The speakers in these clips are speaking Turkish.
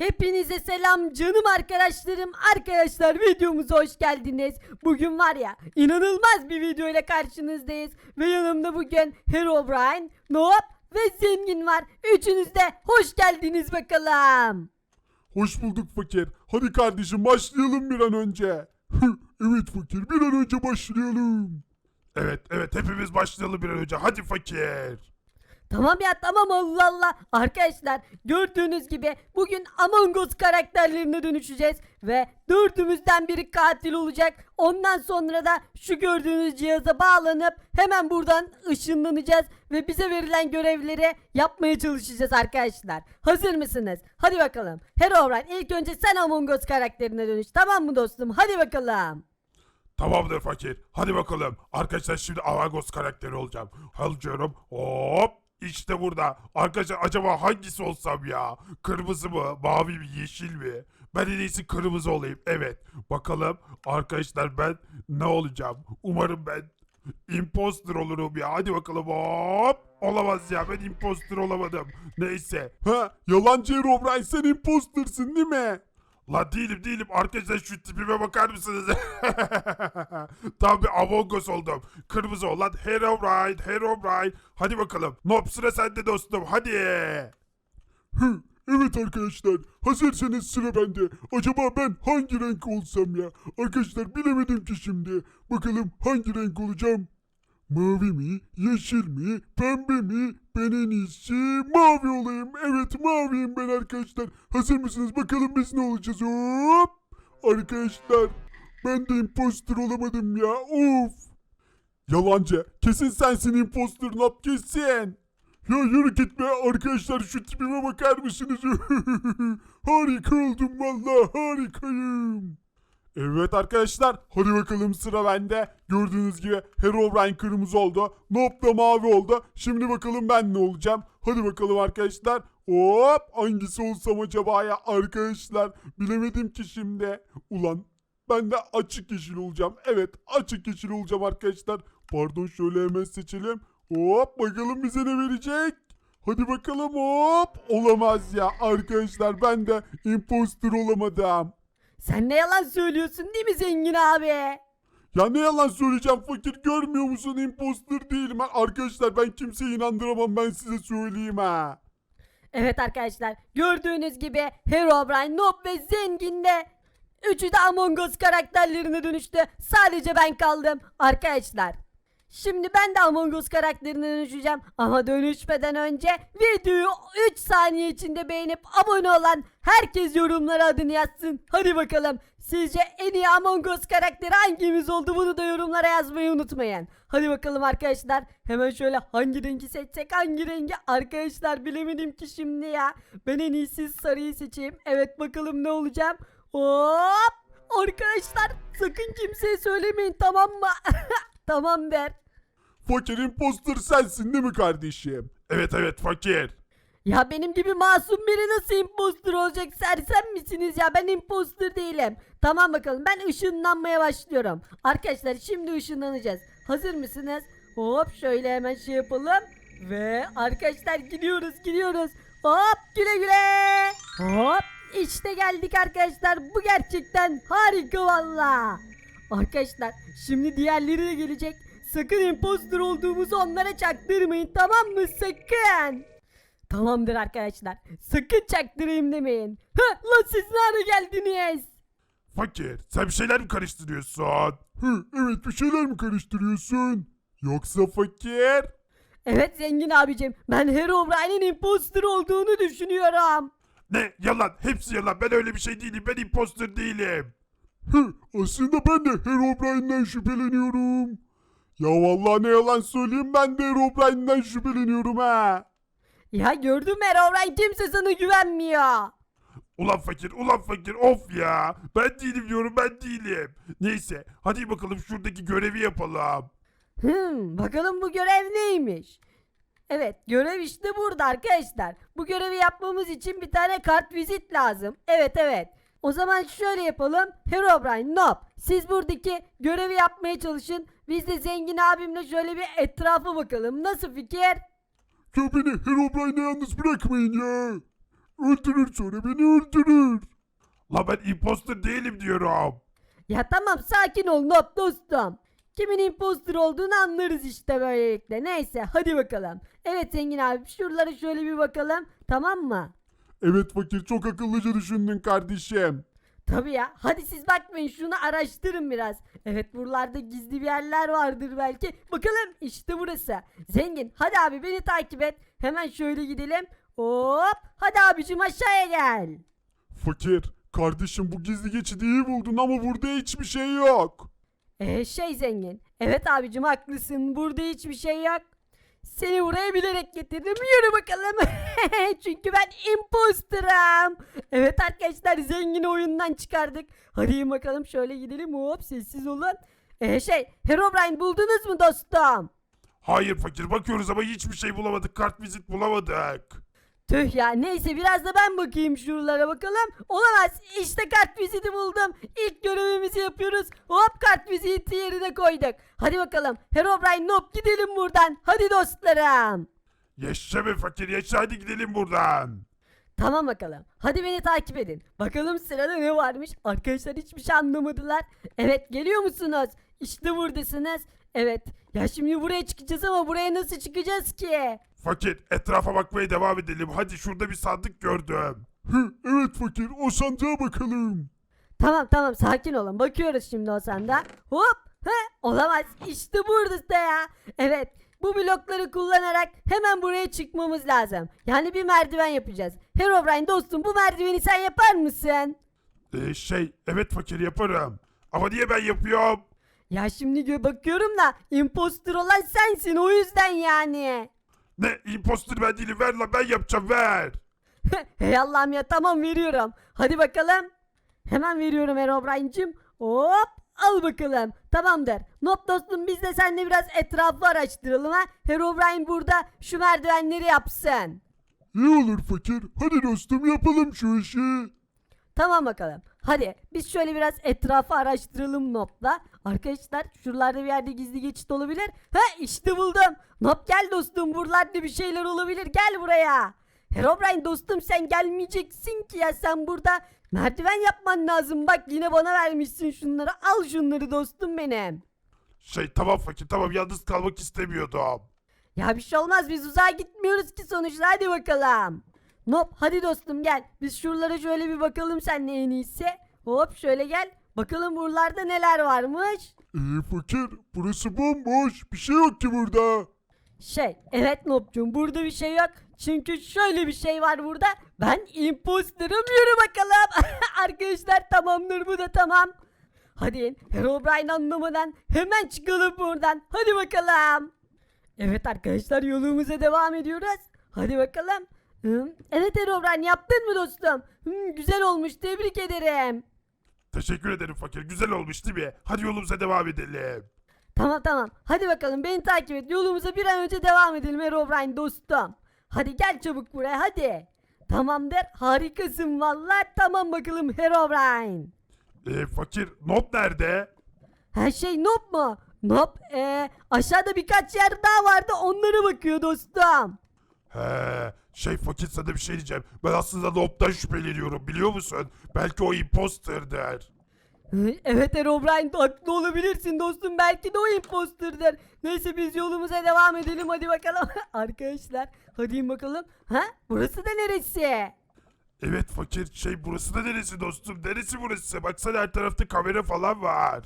Hepinize selam canım arkadaşlarım. Arkadaşlar videomuza hoş geldiniz. Bugün var ya inanılmaz bir video ile karşınızdayız. Ve yanımda bugün Herobrine, Noop ve Zengin var. Üçünüz de hoş geldiniz bakalım. Hoş bulduk fakir. Hadi kardeşim başlayalım bir an önce. evet fakir bir an önce başlayalım. Evet evet hepimiz başlayalım bir an önce. Hadi fakir. Tamam ya tamam Allah Allah. Arkadaşlar gördüğünüz gibi bugün Among Us karakterlerine dönüşeceğiz. Ve dördümüzden biri katil olacak. Ondan sonra da şu gördüğünüz cihaza bağlanıp hemen buradan ışınlanacağız. Ve bize verilen görevleri yapmaya çalışacağız arkadaşlar. Hazır mısınız? Hadi bakalım. Herobrine ilk önce sen Among Us karakterine dönüş. Tamam mı dostum? Hadi bakalım. Tamamdır fakir. Hadi bakalım. Arkadaşlar şimdi Avagos karakteri olacağım. Alıyorum. Hop. İşte burada. Arkadaşlar acaba hangisi olsam ya? Kırmızı mı? Mavi mi? Yeşil mi? Ben en iyisi kırmızı olayım. Evet. Bakalım arkadaşlar ben ne olacağım? Umarım ben imposter olurum ya. Hadi bakalım hop. Olamaz ya ben imposter olamadım. Neyse. Ha yalancı Herobrine sen impostersin değil mi? La değilim değilim arkadaşlar şu tipime bakar mısınız? Tam bir Among Us oldum. Kırmızı olan Herobrine, Herobrine. Hadi bakalım. Nob sıra sende dostum hadi. Hı, evet arkadaşlar hazırsanız sıra bende. Acaba ben hangi renk olsam ya? Arkadaşlar bilemedim ki şimdi. Bakalım hangi renk olacağım? Mavi mi, yeşil mi, pembe mi? Ben en iyisi mavi olayım. Evet maviyim ben arkadaşlar. Hazır mısınız? Bakalım biz ne olacağız? Hop! Arkadaşlar ben de imposter olamadım ya. Of! Yalancı. Kesin sensin imposter nap kesin. Ya yürü gitme arkadaşlar şu tipime bakar mısınız? Harika oldum vallahi harikayım. Evet arkadaşlar hadi bakalım sıra bende. Gördüğünüz gibi Herobrine kırmızı oldu. Nope da mavi oldu. Şimdi bakalım ben ne olacağım. Hadi bakalım arkadaşlar. Hop hangisi olsam acaba ya arkadaşlar. Bilemedim ki şimdi. Ulan ben de açık yeşil olacağım. Evet açık yeşil olacağım arkadaşlar. Pardon şöyle hemen seçelim. Hop bakalım bize ne verecek. Hadi bakalım hop. Olamaz ya arkadaşlar ben de imposter olamadım. Sen ne yalan söylüyorsun değil mi zengin abi? Ya ne yalan söyleyeceğim fakir görmüyor musun imposter değilim ben arkadaşlar ben kimseyi inandıramam ben size söyleyeyim ha. Evet arkadaşlar gördüğünüz gibi Herobrine, Nob ve Zengin de üçü de Among Us karakterlerine dönüştü. Sadece ben kaldım arkadaşlar. Şimdi ben de Among Us karakterine dönüşeceğim. Ama dönüşmeden önce videoyu 3 saniye içinde beğenip abone olan herkes yorumlara adını yazsın. Hadi bakalım. Sizce en iyi Among Us karakteri hangimiz oldu bunu da yorumlara yazmayı unutmayın. Hadi bakalım arkadaşlar. Hemen şöyle hangi rengi seçsek hangi rengi arkadaşlar bilemedim ki şimdi ya. Ben en iyisi sarıyı seçeyim. Evet bakalım ne olacağım. Hop. Arkadaşlar sakın kimseye söylemeyin tamam mı? tamam der. Fakir imposter sensin değil mi kardeşim? Evet evet fakir. Ya benim gibi masum biri nasıl impostor olacak sersem misiniz ya ben impostor değilim. Tamam bakalım ben ışınlanmaya başlıyorum. Arkadaşlar şimdi ışınlanacağız. Hazır mısınız? Hop şöyle hemen şey yapalım. Ve arkadaşlar gidiyoruz gidiyoruz. Hop güle güle. Hop işte geldik arkadaşlar. Bu gerçekten harika valla. Arkadaşlar şimdi diğerleri de gelecek. Sakın impostor olduğumuzu onlara çaktırmayın tamam mı sakın. Tamamdır arkadaşlar. Sakın çaktırayım demeyin. Hı, lan siz nereye geldiniz? Fakir sen bir şeyler mi karıştırıyorsun? Hı evet bir şeyler mi karıştırıyorsun? Yoksa fakir? Evet zengin abicim. Ben Herobrine'in imposter olduğunu düşünüyorum. Ne yalan hepsi yalan ben öyle bir şey değilim ben imposter değilim. Hı aslında ben de Herobrine'den şüpheleniyorum. Ya vallahi ne yalan söyleyeyim ben de Herobrine'den şüpheleniyorum ha. Ya gördün mü Herobrine kimse sana güvenmiyor. Ulan fakir ulan fakir of ya. Ben değilim diyorum ben değilim. Neyse hadi bakalım şuradaki görevi yapalım. Hmm, bakalım bu görev neymiş? Evet görev işte burada arkadaşlar. Bu görevi yapmamız için bir tane kart vizit lazım. Evet evet. O zaman şöyle yapalım. Herobrine, Nob. Siz buradaki görevi yapmaya çalışın. Biz de zengin abimle şöyle bir etrafa bakalım. Nasıl fikir? Ya beni Herobrine'e yalnız bırakmayın ya. Öldürür sonra beni öldürür. La ben imposter değilim diyorum. Ya tamam sakin ol Nop dostum. Kimin imposter olduğunu anlarız işte böylelikle. Neyse hadi bakalım. Evet Zengin abi şuralara şöyle bir bakalım. Tamam mı? Evet fakir çok akıllıca düşündün kardeşim. Tabii ya. Hadi siz bakmayın şunu araştırın biraz. Evet buralarda gizli bir yerler vardır belki. Bakalım işte burası. Zengin hadi abi beni takip et. Hemen şöyle gidelim. Hop. Hadi abicim aşağıya gel. Fakir kardeşim bu gizli geçidi iyi buldun ama burada hiçbir şey yok. Ee şey zengin. Evet abicim haklısın. Burada hiçbir şey yok. Seni buraya bilerek getirdim. Yürü bakalım. Çünkü ben imposterım. Evet arkadaşlar zengini oyundan çıkardık. Hadi bakalım şöyle gidelim. Hop sessiz olun. Ee şey Herobrine buldunuz mu dostum? Hayır fakir bakıyoruz ama hiçbir şey bulamadık kart vizit bulamadık. Tüh ya neyse biraz da ben bakayım şuralara bakalım. Olamaz işte kart viziti buldum. İlk görevimizi yapıyoruz. Hop kart viziti yerine koyduk. Hadi bakalım Herobrine Nope gidelim buradan. Hadi dostlarım. Yaşa be fakir yaşa hadi gidelim buradan. Tamam bakalım. Hadi beni takip edin. Bakalım sırada ne varmış. Arkadaşlar hiçbir şey anlamadılar. Evet geliyor musunuz? İşte buradasınız. Evet. Ya şimdi buraya çıkacağız ama buraya nasıl çıkacağız ki? Fakir etrafa bakmaya devam edelim hadi şurada bir sandık gördüm. Hı, evet fakir o sandığa bakalım. Tamam tamam sakin olun. Bakıyoruz şimdi o sanda. Hop. He, olamaz. İşte burada ya. Evet. Bu blokları kullanarak hemen buraya çıkmamız lazım. Yani bir merdiven yapacağız. Herobrine dostum bu merdiveni sen yapar mısın? Ee, şey evet fakir yaparım. Ama niye ben yapıyorum? Ya şimdi gö- bakıyorum da imposter olan sensin o yüzden yani. Ne imposter ben değilim ver lan ben yapacağım ver. Hey Allah'ım ya tamam veriyorum. Hadi bakalım. Hemen veriyorum Herobrine'cim. Hop al bakalım. Tamamdır. Nop dostum biz de seninle biraz etrafı araştıralım ha. Herobrine burada şu merdivenleri yapsın. İyi olur fakir hadi dostum yapalım şu işi. Tamam bakalım. Hadi biz şöyle biraz etrafı araştıralım Nop'la. Arkadaşlar şuralarda bir yerde gizli geçit olabilir. Ha işte buldum. Nop gel dostum buralarda bir şeyler olabilir. Gel buraya. Herobrine dostum sen gelmeyeceksin ki ya sen burada merdiven yapman lazım. Bak yine bana vermişsin şunları. Al şunları dostum benim. Şey tamam fakir tamam yalnız kalmak istemiyordum. Ya bir şey olmaz biz uzağa gitmiyoruz ki sonuçta hadi bakalım. Nop hadi dostum gel. Biz şuralara şöyle bir bakalım seninle en iyisi. Hop şöyle gel. Bakalım buralarda neler varmış. İyi fakir burası bomboş bir şey yok ki burada. Şey evet Nop'cum burada bir şey yok. Çünkü şöyle bir şey var burada. Ben imposterım yürü bakalım. Arkadaşlar tamamdır bu da tamam. Hadi Herobrine anlamadan hemen çıkalım buradan. Hadi bakalım. Evet arkadaşlar yolumuza devam ediyoruz. Hadi bakalım. Hı, Evet Herobrine yaptın mı dostum? Hı, güzel olmuş tebrik ederim. Teşekkür ederim fakir güzel olmuş değil mi? Hadi yolumuza devam edelim. Tamam tamam. Hadi bakalım beni takip et. Yolumuza bir an önce devam edelim Herobrine dostum. Hadi gel çabuk buraya hadi. Tamamdır. Harikasın vallahi. Tamam bakalım Herobrine. Ee, fakir not nerede? Her şey Nob mu? Nob ee, aşağıda birkaç yer daha vardı onlara bakıyor dostum. He, şey fakir sana bir şey diyeceğim. Ben aslında Nob'dan şüpheleniyorum biliyor musun? Belki o imposterdir. Hı, Evet Herobrine haklı olabilirsin dostum belki de o imposterdir. Neyse biz yolumuza devam edelim hadi bakalım. Arkadaşlar hadi bakalım. Ha burası da neresi? Evet fakir şey burası da neresi dostum? Neresi burası? Baksana her tarafta kamera falan var.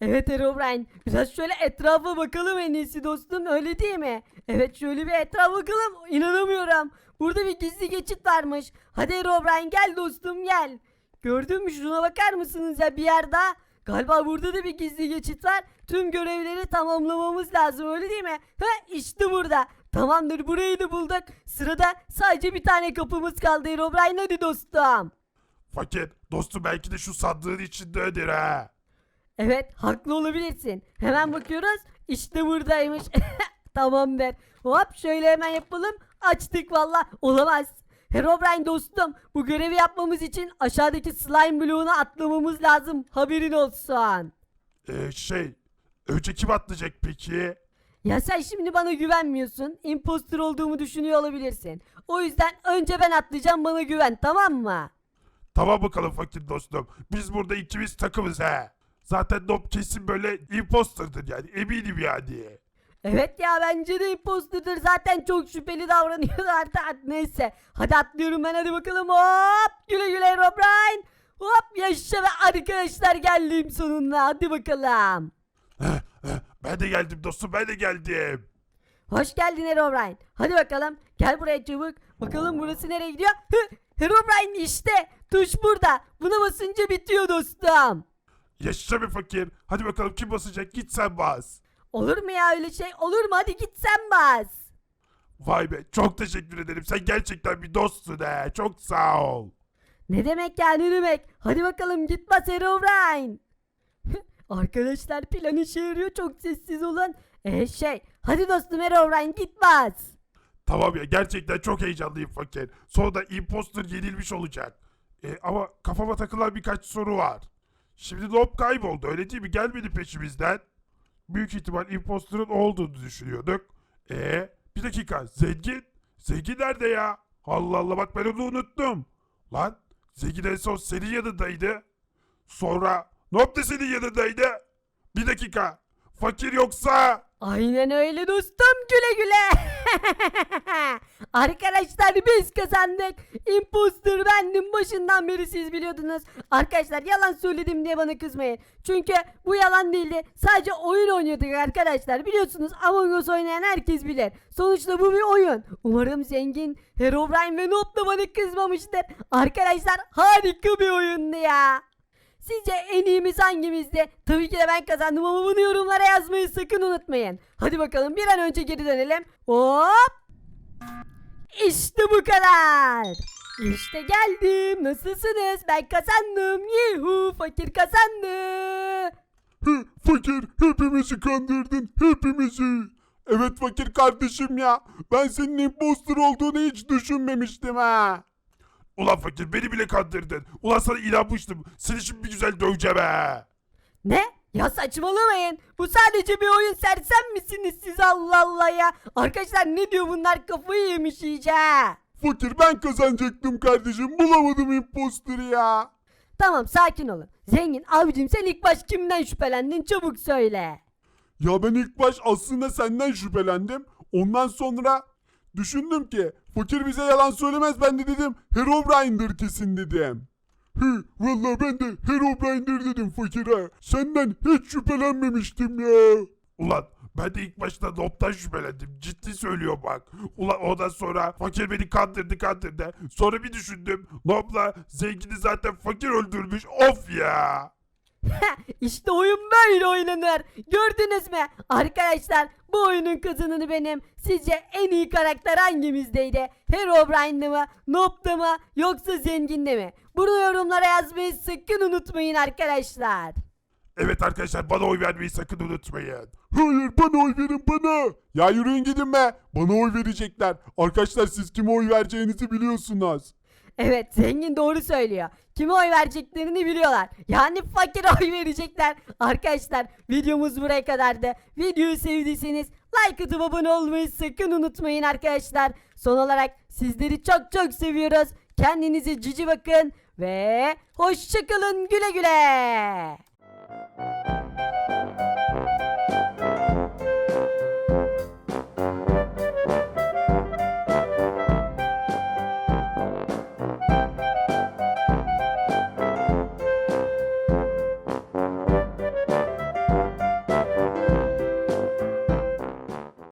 Evet Herobrine. Biraz şöyle etrafa bakalım en iyisi dostum öyle değil mi? Evet şöyle bir etrafa bakalım. İnanamıyorum. Burada bir gizli geçit varmış. Hadi Herobrine gel dostum gel. Gördün mü şuna bakar mısınız ya bir yer daha? Galiba burada da bir gizli geçit var. Tüm görevleri tamamlamamız lazım öyle değil mi? Ha işte burada. Tamamdır burayı da bulduk. Sırada sadece bir tane kapımız kaldı Herobrine hadi dostum. Fakir dostum belki de şu sandığın içindedir ha. Evet haklı olabilirsin. Hemen bakıyoruz. İşte buradaymış. Tamamdır. Hop şöyle hemen yapalım. Açtık valla. Olamaz. Herobrine dostum bu görevi yapmamız için aşağıdaki slime bloğuna atlamamız lazım. Haberin olsun. Ee, şey önce kim atlayacak peki? Ya sen şimdi bana güvenmiyorsun. Imposter olduğumu düşünüyor olabilirsin. O yüzden önce ben atlayacağım bana güven tamam mı? Tamam bakalım fakir dostum. Biz burada ikimiz takımız he. Zaten Nob kesin böyle imposterdır yani eminim yani. Evet ya bence de imposterdır. Zaten çok şüpheli davranıyorlar da neyse. Hadi atlıyorum ben hadi bakalım hop. Güle güle Herobrine. Hop yaşa ve arkadaşlar geldim sonunda. Hadi bakalım. Ben de geldim dostum ben de geldim. Hoş geldin Herobrine. Hadi bakalım. Gel buraya çabuk. Bakalım burası nereye gidiyor? Herobrine işte. Tuş burada. Buna basınca bitiyor dostum. Yaşa be fakir. Hadi bakalım kim basacak git sen bas. Olur mu ya öyle şey? Olur mu? Hadi git sen bas. Vay be çok teşekkür ederim. Sen gerçekten bir dostsun he. Çok sağ ol. Ne demek ya ne demek? Hadi bakalım git bas Herobrine. Arkadaşlar plan işe yarıyor çok sessiz olun. Ee şey hadi dostum Herobrine git bas. Tamam ya gerçekten çok heyecanlıyım fakir. Sonunda imposter yenilmiş olacak. E, ama kafama takılan birkaç soru var. Şimdi Nob kayboldu öyle değil mi? Gelmedi peşimizden. Büyük ihtimal imposterın olduğunu düşünüyorduk. E bir dakika zengin. Zengin nerede ya? Allah Allah bak ben onu unuttum. Lan zengin en son senin yanındaydı. Sonra Nob da senin yanındaydı. Bir dakika. Fakir yoksa... Aynen öyle dostum güle güle. Arkadaşlar biz kazandık. Imposter bendim başından beri siz biliyordunuz. Arkadaşlar yalan söyledim diye bana kızmayın. Çünkü bu yalan değildi. Sadece oyun oynuyorduk arkadaşlar. Biliyorsunuz Among Us oynayan herkes bilir. Sonuçta bu bir oyun. Umarım zengin Herobrine ve Noob da bana kızmamıştır. Arkadaşlar harika bir oyundu ya. Sizce en iyimiz hangimizdi? Tabii ki de ben kazandım ama bunu yorumlara yazmayı sakın unutmayın. Hadi bakalım bir an önce geri dönelim. Hop! İşte bu kadar. İşte geldim. Nasılsınız? Ben kazandım. Yuhu fakir kazandı. Hı, fakir hepimizi kandırdın hepimizi. Evet fakir kardeşim ya. Ben senin imposter olduğunu hiç düşünmemiştim ha. Ulan fakir beni bile kandırdın. Ulan sana inanmıştım. Seni şimdi bir güzel döveceğim ha. Ne? Ya saçmalamayın. Bu sadece bir oyun sersem misiniz siz Allah Allah ya. Arkadaşlar ne diyor bunlar kafayı yemiş iyice. ha. Fakir ben kazanacaktım kardeşim. Bulamadım imposter'ı ya. Tamam sakin olun. Zengin abicim sen ilk baş kimden şüphelendin çabuk söyle. Ya ben ilk baş aslında senden şüphelendim. Ondan sonra düşündüm ki fakir bize yalan söylemez ben de dedim Herobrine'dir kesin dedim. Hı, vallahi ben de Herobrine'dir dedim fakire. Senden hiç şüphelenmemiştim ya. Ulan ben de ilk başta Nob'dan şüphelendim. Ciddi söylüyorum bak. Ulan ondan sonra fakir beni kandırdı kandırdı. Sonra bir düşündüm. Nob'la zengini zaten fakir öldürmüş. Of ya. işte oyun böyle oynanır. Gördünüz mü? Arkadaşlar bu oyunun kazananı benim. Sizce en iyi karakter hangimizdeydi? Herobrine'de mi? Noob'da mı? Yoksa zenginde mi? Bunu yorumlara yazmayı sakın unutmayın arkadaşlar. Evet arkadaşlar bana oy vermeyi sakın unutmayın. Hayır bana oy verin bana. Ya yürüyün gidin be. Bana oy verecekler. Arkadaşlar siz kime oy vereceğinizi biliyorsunuz. Evet zengin doğru söylüyor. Kime oy vereceklerini biliyorlar. Yani fakir oy verecekler. Arkadaşlar videomuz buraya kadardı. Videoyu sevdiyseniz like atıp abone olmayı sakın unutmayın arkadaşlar. Son olarak sizleri çok çok seviyoruz. Kendinize cici bakın ve hoşçakalın güle güle.